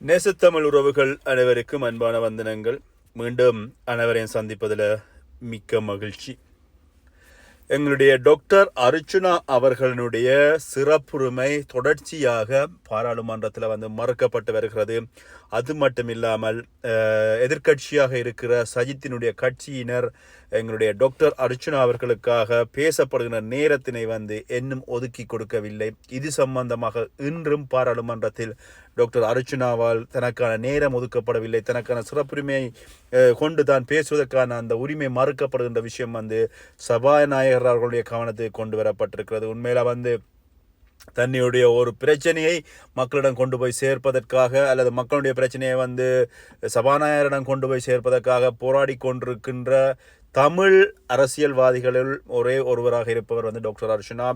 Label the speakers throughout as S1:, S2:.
S1: நேசத்தமிழ் உறவுகள் அனைவருக்கும் அன்பான வந்தனங்கள். மீண்டும் அனைவரையும் சந்திப்பதில் மிக்க மகிழ்ச்சி. எங்களுடைய டாக்டர் அர்ச்சுனா அவர்களுடைய சிறப்புரிமை தொடர்ச்சியாக பாராளுமன்றத்தில் வந்து மறுக்கப்பட்டு வருகிறது. அது மட்டும் இல்லாமல் எதிர்கட்சியாக எதிர்க்கட்சியாக இருக்கிற சஜித்தினுடைய கட்சியினர் எங்களுடைய டாக்டர் அர்ச்சுனா அவர்களுக்காக பேசப்படுகிற நேரத்தினை வந்து இன்னும் ஒதுக்கி கொடுக்கவில்லை. இது சம்பந்தமாக இன்றும் பாராளுமன்றத்தில் டாக்டர் அர்ச்சனாவால் தனக்கான நேரம் ஒதுக்கப்படவில்லை தனக்கான சிறப்புரிமையை கொண்டு தான் பேசுவதற்கான அந்த உரிமை மறுக்கப்படுகின்ற விஷயம் வந்து சபாநாயகர் அவர்களுடைய கவனத்துக்கு கொண்டு வரப்பட்டிருக்கிறது. உண்மையில் வந்து தன்னுடைய ஒரு பிரச்சனையை மக்களிடம் கொண்டு போய் சேர்ப்பதற்காக அல்லது மக்களுடைய பிரச்சனையை வந்து சபாநாயகரிடம் கொண்டு போய் சேர்ப்பதற்காக போராடி கொண்டிருக்கின்ற தமிழ் அரசியல்வாதிகளில் ஒரே ஒருவராக இருப்பவர் வந்து டாக்டர் அர்ச்சனா.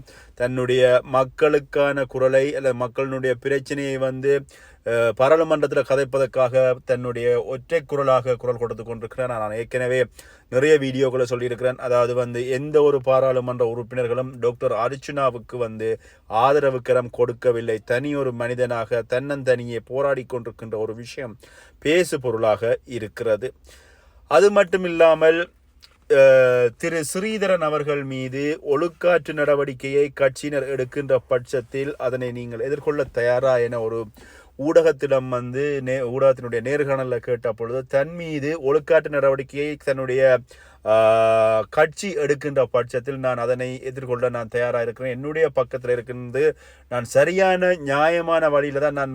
S1: தன்னுடைய மக்களுக்கான குரலை அல்லது மக்களினுடைய பிரச்சனையை வந்து பாராளுமன்றத்தில் கதைப்பதற்காக தன்னுடைய ஒற்றை குரலாக குரல் கொடுத்து கொண்டிருக்கிறேன் நான் ஏற்கனவே நிறைய வீடியோக்களை சொல்லியிருக்கிறேன். அதாவது வந்து எந்த ஒரு பாராளுமன்ற உறுப்பினர்களும் டாக்டர் அர்ச்சுனாவுக்கு வந்து ஆதரவு கரம் கொடுக்கவில்லை. தனி ஒரு மனிதனாக தன்னந்தனியே போராடி கொண்டிருக்கின்ற ஒரு விஷயம் பேசு பொருளாக இருக்கிறது. அது மட்டும் இல்லாமல் திரு ஸ்ரீதரன் அவர்கள் மீது ஒழுக்காற்று நடவடிக்கையை கட்சியினர் எடுக்கின்ற பட்சத்தில் அதனை நீங்கள் எதிர்கொள்ள தயாரா என ஒரு ஊடகத்திடம் வந்து நே ஊடகத்தினுடைய நேர்காணலில் கேட்ட பொழுது தன் மீது ஒழுக்காற்று நடவடிக்கையை தன்னுடைய கட்சி எடுக்கின்ற பட்சத்தில் நான் அதனை எதிர்கொள்ள நான் தயாராக இருக்கிறேன். என்னுடைய பக்கத்தில் இருக்கின்றது நான் சரியான நியாயமான வழியில் தான் நான்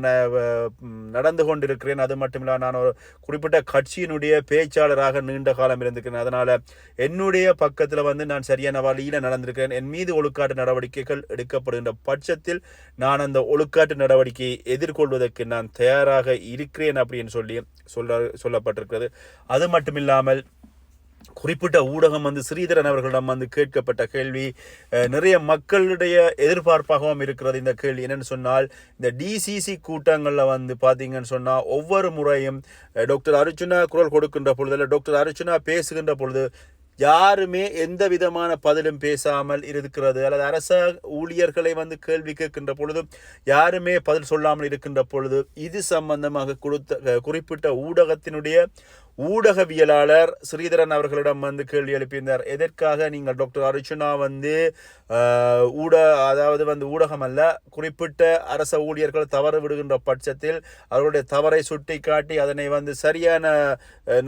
S1: நடந்து கொண்டிருக்கிறேன். அது மட்டும் இல்லை நான் ஒரு குறிப்பிட்ட கட்சியினுடைய பேச்சாளராக நீண்ட காலம் இருந்திருக்கிறேன். அதனால் என்னுடைய பக்கத்தில் வந்து நான் சரியான வழியில் நடந்திருக்கிறேன். என் மீது ஒழுக்காட்டு நடவடிக்கைகள் எடுக்கப்படுகின்ற பட்சத்தில் நான் அந்த ஒழுக்காட்டு நடவடிக்கையை எதிர்கொள்வதற்கு நான் தயாராக இருக்கிறேன் அப்படின்னு சொல்லி சொல்ல சொல்லப்பட்டிருக்கிறது. அது மட்டும் இல்லாமல் குறிப்பிட்ட ஊடகம் வந்து ஸ்ரீதரன் அவர்களிடம் வந்து கேட்கப்பட்ட கேள்வி நிறைய மக்களுடைய எதிர்பார்ப்பாகவும் இருக்கிறது. இந்த கேள்வி என்னன்னு சொன்னால் இந்த டிசிசி கூட்டங்களில் வந்து பார்த்தீங்கன்னு சொன்னால் ஒவ்வொரு முறையும் டாக்டர் அர்ஜுனா குரல் கொடுக்கின்ற பொழுது இல்லை டாக்டர் அர்ஜுனா பேசுகின்ற பொழுது யாருமே எந்த விதமான பதிலும் பேசாமல் இருக்கிறது. அல்லது அரச ஊழியர்களை வந்து கேள்வி கேட்கின்ற பொழுது யாருமே பதில் சொல்லாமல் இருக்கின்ற பொழுது இது சம்பந்தமாக கொடுத்த குறிப்பிட்ட ஊடகத்தினுடைய ஊடகவியலாளர் ஸ்ரீதரன் அவர்களிடம் வந்து கேள்வி எழுப்பியிருந்தார். எதற்காக நீங்கள் டாக்டர் அர்ஜுனா வந்து ஊட அதாவது வந்து ஊடகம் அல்ல குறிப்பிட்ட அரச ஊழியர்கள் தவறு விடுகின்ற பட்சத்தில் அவர்களுடைய தவறை சுட்டி காட்டி அதனை வந்து சரியான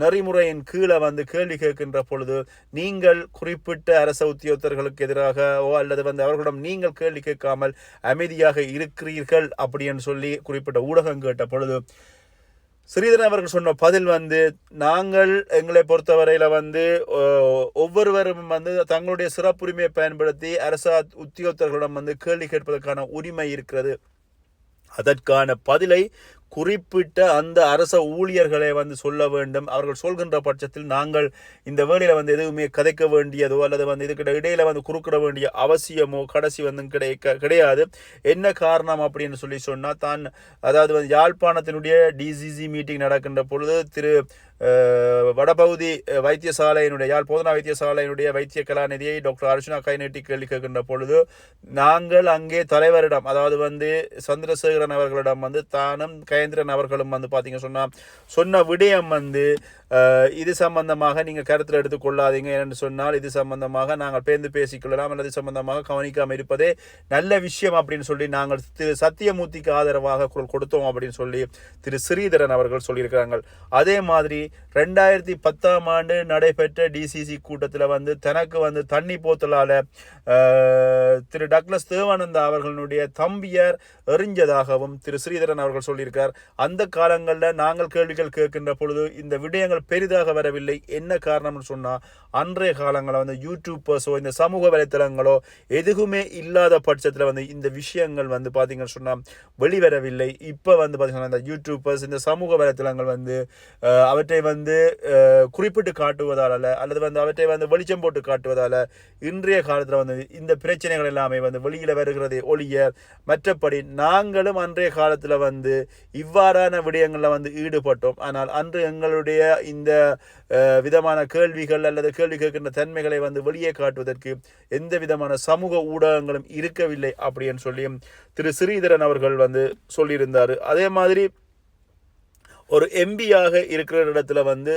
S1: நெறிமுறையின் கீழே வந்து கேள்வி கேட்கின்ற பொழுது நீங்கள் குறிப்பிட்ட அரச உத்தியோகத்தர்களுக்கு எதிராகவோ அல்லது வந்து அவர்களிடம் நீங்கள் கேள்வி கேட்காமல் அமைதியாக இருக்கிறீர்கள் அப்படின்னு சொல்லி குறிப்பிட்ட ஊடகம் கேட்ட பொழுது ஸ்ரீதரன் அவர்கள் சொன்ன பதில் வந்து நாங்கள் எங்களை பொறுத்தவரையில் வந்து ஒவ்வொருவரும் வந்து தங்களுடைய சிறப்புரிமையை பயன்படுத்தி அரச உத்தியோகத்தர்களிடம் வந்து கேள்வி கேட்பதற்கான உரிமை இருக்கிறது. அதற்கான பதிலை குறிப்பிட்ட அந்த அரச ஊழியர்களை வந்து சொல்ல வேண்டும். அவர்கள் சொல்கின்ற பட்சத்தில் நாங்கள் இந்த வேலையில் வந்து எதுவுமே கதைக்க வேண்டியதோ அல்லது வந்து இதுக்கிட்ட இடையில வந்து குறுக்கிட வேண்டிய அவசியமோ கடைசி வந்து கிடைக்க கிடையாது. என்ன காரணம் அப்படின்னு சொல்லி சொன்னால் தான் அதாவது வந்து யாழ்ப்பாணத்தினுடைய டிசிசி மீட்டிங் நடக்கின்ற பொழுது திரு வடபகுதி வைத்தியசாலையினுடைய யாழ் போதனா வைத்தியசாலையினுடைய வைத்திய கலாநிதியை டாக்டர் அர்ஜுனா கைநீட்டி கேள்வி கேட்கின்ற பொழுது நாங்கள் அங்கே தலைவரிடம் அதாவது வந்து சந்திரசேகரன் அவர்களிடம் வந்து தானும் கை கயந்திரன் அவர்களும் வந்து பார்த்தீங்க சொன்னால் சொன்ன விடயம் வந்து இது சம்பந்தமாக நீங்கள் கருத்தில் எடுத்துக்கொள்ளாதீங்க என்று சொன்னால் இது சம்பந்தமாக நாங்கள் பேர்ந்து பேசிக்கொள்ளலாம் அல்லது சம்பந்தமாக கவனிக்காமல் இருப்பதே நல்ல விஷயம் அப்படின்னு சொல்லி நாங்கள் திரு சத்தியமூர்த்திக்கு ஆதரவாக குரல் கொடுத்தோம் அப்படின்னு சொல்லி திரு ஸ்ரீதரன் அவர்கள் சொல்லியிருக்கிறாங்க. அதே மாதிரி ரெண்டாயிரத்தி பத்தாம் ஆண்டு நடைபெற்ற டிசிசி கூட்டத்தில் வந்து தனக்கு வந்து தண்ணி போத்தலால் திரு டக்ளஸ் தேவானந்தா அவர்களுடைய தம்பியார் எறிஞ்சதாகவும் திரு ஸ்ரீதரன் அவர்கள் சொல்லியிருக்கார். அந்த காலங்களில் நாங்கள் கேள்விகள் கேட்கின்ற பொழுது இந்த விடயங்கள் பெரிதாக வரவில்லை. என்ன காரணம்னு சொன்னால் அன்றைய காலங்களில் வந்து யூடியூப்பர்ஸோ இந்த சமூக வலைத்தளங்களோ எதுவுமே இல்லாத பட்சத்தில் வந்து இந்த விஷயங்கள் வந்து பார்த்திங்கன்னு சொன்னால் வெளிவரவில்லை. இப்போ வந்து பார்த்தீங்கன்னா இந்த யூடியூப்பர்ஸ் இந்த சமூக வலைத்தளங்கள் வந்து அஹ், அவற்றை வந்து குறிப்பிட்டு காட்டுவதால் அல்லது வந்து அவற்றை வந்து வெளிச்சம் போட்டு காட்டுவதால் இன்றைய காலத்தில் வந்து இந்த பிரச்சனைகள் எல்லாமே வந்து வெளியில் வருகிறதே ஒழிய மற்றபடி நாங்களும் அன்றைய காலத்தில் வந்து இவ்வாறான விடயங்களில் வந்து ஈடுபட்டோம். ஆனால் அன்று எங்களுடைய இந்த விதமான கேள்விகள் அல்லது கேள்வி கேட்கின்ற தன்மைகளை வந்து வெளியே காட்டுவதற்கு எந்த விதமான சமூக ஊடகங்களும் இருக்கவில்லை அப்படின்னு சொல்லியும் திரு. ஸ்ரீதரன் அவர்கள் வந்து சொல்லியிருந்தார். அதே மாதிரி ஒரு எம்பியாக இருக்கிற இடத்துல வந்து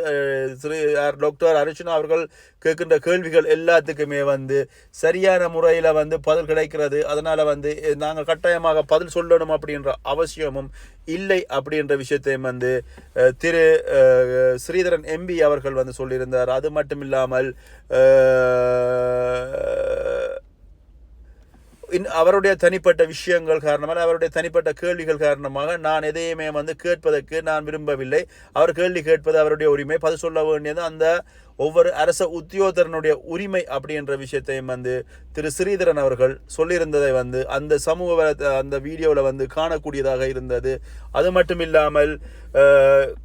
S1: ஸ்ரீ திரு டாக்டர் அர்ச்சனா அவர்கள் கேட்கின்ற கேள்விகள் எல்லாத்துக்குமே வந்து சரியான முறையில் வந்து பதில் கிடைக்கிறது. அதனால் வந்து நாங்கள் கட்டாயமாக பதில் சொல்லணும் அப்படின்ற அவசியமும் இல்லை அப்படின்ற விஷயத்தையும் வந்து திரு ஸ்ரீதரன் எம்பி அவர்கள் வந்து சொல்லியிருந்தார். அது மட்டும் இல்லாமல் அவருடைய தனிப்பட்ட விஷயங்கள் காரணமாக அவருடைய தனிப்பட்ட கேள்விகள் காரணமாக நான் எதையுமே வந்து கேட்பதற்கு நான் விரும்பவில்லை. அவர் கேள்வி கேட்பது அவருடைய உரிமை. பதில் சொல்ல வேண்டியது அந்த ஒவ்வொரு அரச உத்தியோகத்தரனுடைய உரிமை அப்படின்ற விஷயத்தையும் வந்து திரு ஸ்ரீதரன் அவர்கள் சொல்லியிருந்ததை வந்து அந்த சமூக அந்த வீடியோவில் வந்து காணக்கூடியதாக இருந்தது. அது மட்டும் இல்லாமல்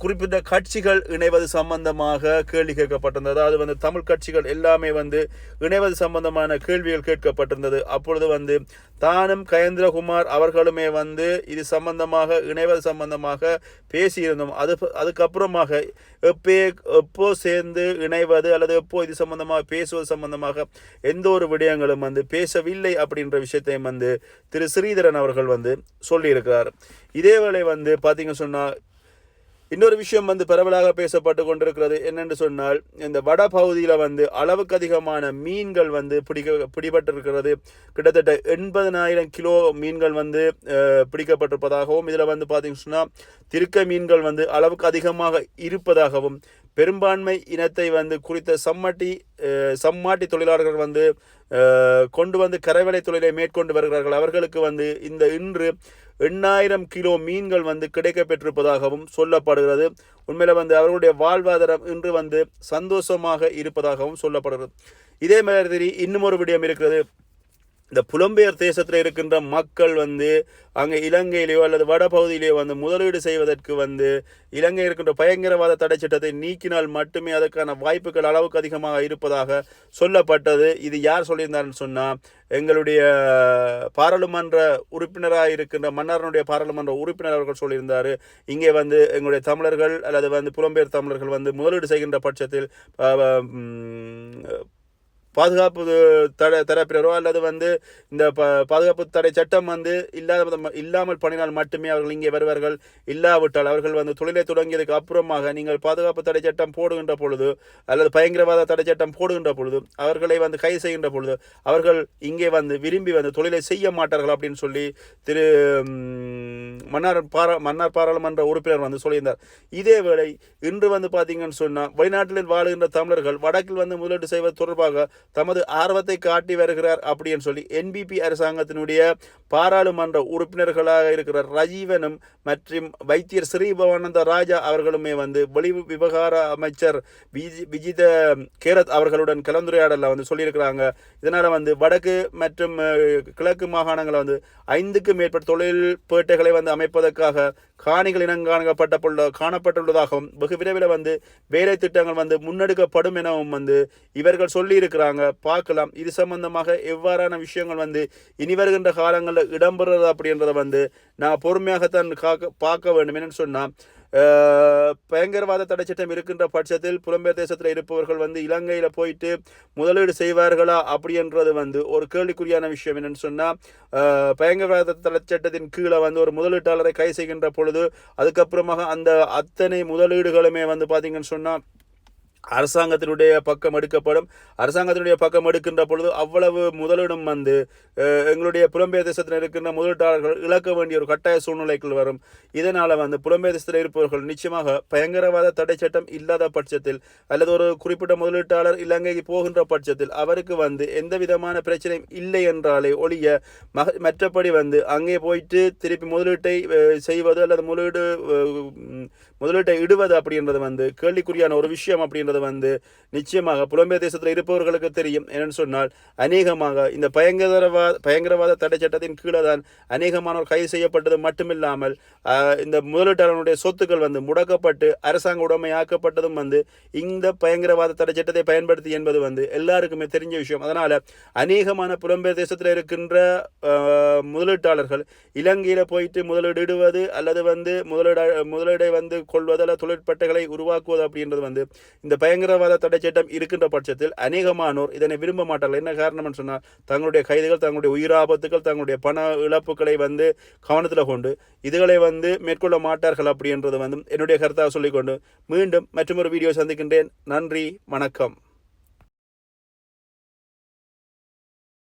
S1: குறிப்பிட்ட கட்சிகள் இணைவது சம்பந்தமாக கேள்வி கேட்கப்பட்டிருந்தது. அது வந்து தமிழ் கட்சிகள் எல்லாமே வந்து இணைவது சம்பந்தமான கேள்விகள் கேட்கப்பட்டிருந்தது. அப்பொழுது வந்து தானும் கயந்திரகுமார் அவர்களுமே வந்து இது சம்பந்தமாக இணைவது சம்பந்தமாக பேசியிருந்தோம். அது அதுக்கப்புறமாக எப்போ எப்போ சேர்ந்து இணை இணைவது அல்லது எப்போ இது சம்பந்தமாக பேசுவது சம்பந்தமாக எந்த ஒரு விடயங்களும் வந்து பேசவில்லை அப்படின்ற விஷயத்தையும் வந்து திரு ஸ்ரீதரன் அவர்கள் வந்து சொல்லியிருக்கிறார். இதேவேளை வந்து பார்த்தீங்க சொன்னால் இன்னொரு விஷயம் வந்து பரவலாக பேசப்பட்டு கொண்டிருக்கிறது. என்னென்று சொன்னால் இந்த வட பகுதியில் வந்து அளவுக்கு அதிகமான மீன்கள் வந்து பிடிக்க பிடிபட்டிருக்கிறது. கிட்டத்தட்ட எண்பதனாயிரம் கிலோ மீன்கள் வந்து பிடிக்கப்பட்டிருப்பதாகவும் இதில் வந்து பார்த்தீங்கன்னு சொன்னால் திருக்க மீன்கள் வந்து அளவுக்கு அதிகமாக இருப்பதாகவும் பெரும்பான்மை இனத்தை வந்து குறித்த சம்மட்டி சம்மாட்டி தொழிலாளர்கள் வந்து கொண்டு வந்து கரைவலை தொழிலை மேற்கொண்டு வருகிறார்கள். அவர்களுக்கு வந்து இந்த இன்று எண்ணாயிரம் கிலோ மீன்கள் வந்து கிடைக்கப் பெற்றிருப்பதாகவும் சொல்லப்படுகிறது. உண்மையில் வந்து அவர்களுடைய வாழ்வாதாரம் இன்று வந்து சந்தோஷமாக இருப்பதாகவும் சொல்லப்படுகிறது. இதே மாதிரி இன்னும் ஒரு விடயம் இருக்கிறது. இந்த புலம்பெயர் தேசத்தில் இருக்கின்ற மக்கள் வந்து அங்கே இலங்கையிலேயோ அல்லது வடபகுதியிலேயோ வந்து முதலீடு செய்வதற்கு வந்து இலங்கை இருக்கின்ற பயங்கரவாத தடை சட்டத்தை நீக்கினால் மட்டுமே அதற்கான வாய்ப்புகள் அளவுக்கு அதிகமாக இருப்பதாக சொல்லப்பட்டது. இது யார் சொல்லியிருந்தாருன்னு சொன்னால் எங்களுடைய பாராளுமன்ற உறுப்பினராக இருக்கின்ற மன்னரனுடைய பாராளுமன்ற உறுப்பினர் அவர்கள் சொல்லியிருந்தார். இங்கே வந்து எங்களுடைய தமிழர்கள் அல்லது வந்து புலம்பெயர் தமிழர்கள் வந்து முதலீடு செய்கின்ற பட்சத்தில் பாதுகாப்பு தடை தரப்பினரோ அல்லது வந்து இந்த ப பாதுகாப்பு தடை சட்டம் வந்து இல்லாத இல்லாமல் பண்ணினால் மட்டுமே அவர்கள் இங்கே வருவார்கள். இல்லாவிட்டால் அவர்கள் வந்து தொழிலை தொடங்கியதுக்கு அப்புறமாக நீங்கள் பாதுகாப்பு தடை சட்டம் போடுகின்ற பொழுது அல்லது பயங்கரவாத தடை சட்டம் போடுகின்ற பொழுது அவர்களை வந்து கைது செய்கின்ற பொழுது அவர்கள் இங்கே வந்து விரும்பி வந்து தொழிலை செய்ய மாட்டார்கள் அப்படின்னு சொல்லி திரு மன்னார் பாரா மன்னார் பாராளுமன்ற உறுப்பினர் வந்து சொல்லியிருந்தார். இதே வேளை இன்று வந்து பார்த்தீங்கன்னு சொன்னால் வெளிநாட்டில் வாழுகின்ற தமிழர்கள் வடக்கில் வந்து முதலீடு செய்வது தொடர்பாக தமது ஆர்வத்தை காட்டி வருகிறார் அப்படின்னு சொல்லி என்பிபி அரசாங்கத்தினுடைய பாராளுமன்ற உறுப்பினர்களாக இருக்கிற ரஜீவனும் மற்றும் வைத்தியர் ஸ்ரீபவானந்த ராஜா அவர்களுமே வந்து வெளி விவகார அமைச்சர் விஜி விஜித கேரத் அவர்களுடன் கலந்துரையாடலில் வந்து சொல்லியிருக்கிறாங்க. இதனால் வந்து வடக்கு மற்றும் கிழக்கு மாகாணங்களை வந்து ஐந்துக்கும் மேற்பட்ட தொழில் பேட்டைகளை வந்து அமைப்பதற்காக காணிகள் இனங்காணப்பட்ட பொழுது காணப்பட்டுள்ளதாகவும் வெகு விரைவில் வந்து வேலை திட்டங்கள் வந்து முன்னெடுக்கப்படும் எனவும் வந்து இவர்கள் சொல்லியிருக்கிறாங்க. பார்க்கலாம். இது சம்பந்தமாக எவ்வாறான விஷயங்கள் வந்து இனி வருகின்ற காலங்களில் இடம்பெறுறது அப்படின்றத வந்து நான் பொறுமையாகத்தான் காக்க பார்க்க வேண்டும். என்னன்னு சொன்னால் பயங்கரவாத தடை சட்டம் இருக்கின்ற பட்சத்தில் புலம்பெயர் தேசத்தில் இருப்பவர்கள் வந்து இலங்கையில் போயிட்டு முதலீடு செய்வார்களா அப்படின்றது வந்து ஒரு கேள்விக்குறியான விஷயம் என்னன்னு சொன்னால் பயங்கரவாத தடை சட்டத்தின் கீழே வந்து ஒரு முதலீட்டாளரை கை செய்கின்ற பொழுது அதுக்கப்புறமாக அந்த அத்தனை முதலீடுகளுமே வந்து பார்த்தீங்கன்னு சொன்னால் அரசாங்கத்தினுடைய பக்கம் எடுக்கப்படும். அரசாங்கத்தினுடைய பக்கம் எடுக்கின்ற பொழுது அவ்வளவு முதலிடம் வந்து எங்களுடைய புலம்பெயர் தேசத்தில் இருக்கின்ற முதலீட்டாளர்கள் இழக்க வேண்டிய ஒரு கட்டாய சூழ்நிலைக்குள் வரும். இதனால் வந்து புலம்பெயர் தேசத்தில் இருப்பவர்கள் நிச்சயமாக பயங்கரவாத தடை சட்டம் இல்லாத பட்சத்தில் அல்லது ஒரு குறிப்பிட்ட முதலீட்டாளர் இலங்கைக்கு போகின்ற பட்சத்தில் அவருக்கு வந்து எந்த விதமான பிரச்சனையும் இல்லை என்றாலே ஒழிய மக மற்றபடி வந்து அங்கே போயிட்டு திருப்பி முதலீட்டை செய்வது அல்லது முதலீடு முதலீட்டை இடுவது அப்படின்றது வந்து கேள்விக்குறியான ஒரு விஷயம் அப்படின்றது வந்து நிச்சயமாக புலம்பெயர் தேசத்தில் இருப்பவர்களுக்கு தெரியும். என்னன்னு சொன்னால் அநேகமாக இந்த பயங்கரவாத பயங்கரவாத தடை சட்டத்தின் கீழே தான் அநேகமானோர் கைது செய்யப்பட்டது மட்டுமில்லாமல் இந்த முதலீட்டாளர்களுடைய சொத்துக்கள் வந்து முடக்கப்பட்டு அரசாங்க உடைமையாக்கப்பட்டதும் வந்து இந்த பயங்கரவாத தடை சட்டத்தை பயன்படுத்தி என்பது வந்து எல்லாருக்குமே தெரிஞ்ச விஷயம். அதனால் அநேகமான புலம்பெயர் தேசத்தில் இருக்கின்ற முதலீட்டாளர்கள் இலங்கையில் போயிட்டு முதலீடுவது அல்லது வந்து முதலீட முதலீடை வந்து கொள்வது அல்லது தொழிற்பட்டைகளை உருவாக்குவது அப்படின்றது வந்து இந்த பயங்கரவாத தடை சட்டம் இருக்கின்ற பட்சத்தில் அநேகமானோர் இதனை விரும்ப மாட்டார்கள். என்ன காரணம்னு சொன்னால் தங்களுடைய கைதுகள் தங்களுடைய உயிராபத்துக்கள் தங்களுடைய பண இழப்புகளை வந்து கவனத்தில் கொண்டு இதுகளை வந்து மேற்கொள்ள மாட்டார்கள் அப்படின்றது வந்து என்னுடைய கருத்தாக சொல்லிக்கொண்டு மீண்டும் மற்றொரு வீடியோ சந்திக்கின்றேன். நன்றி வணக்கம்.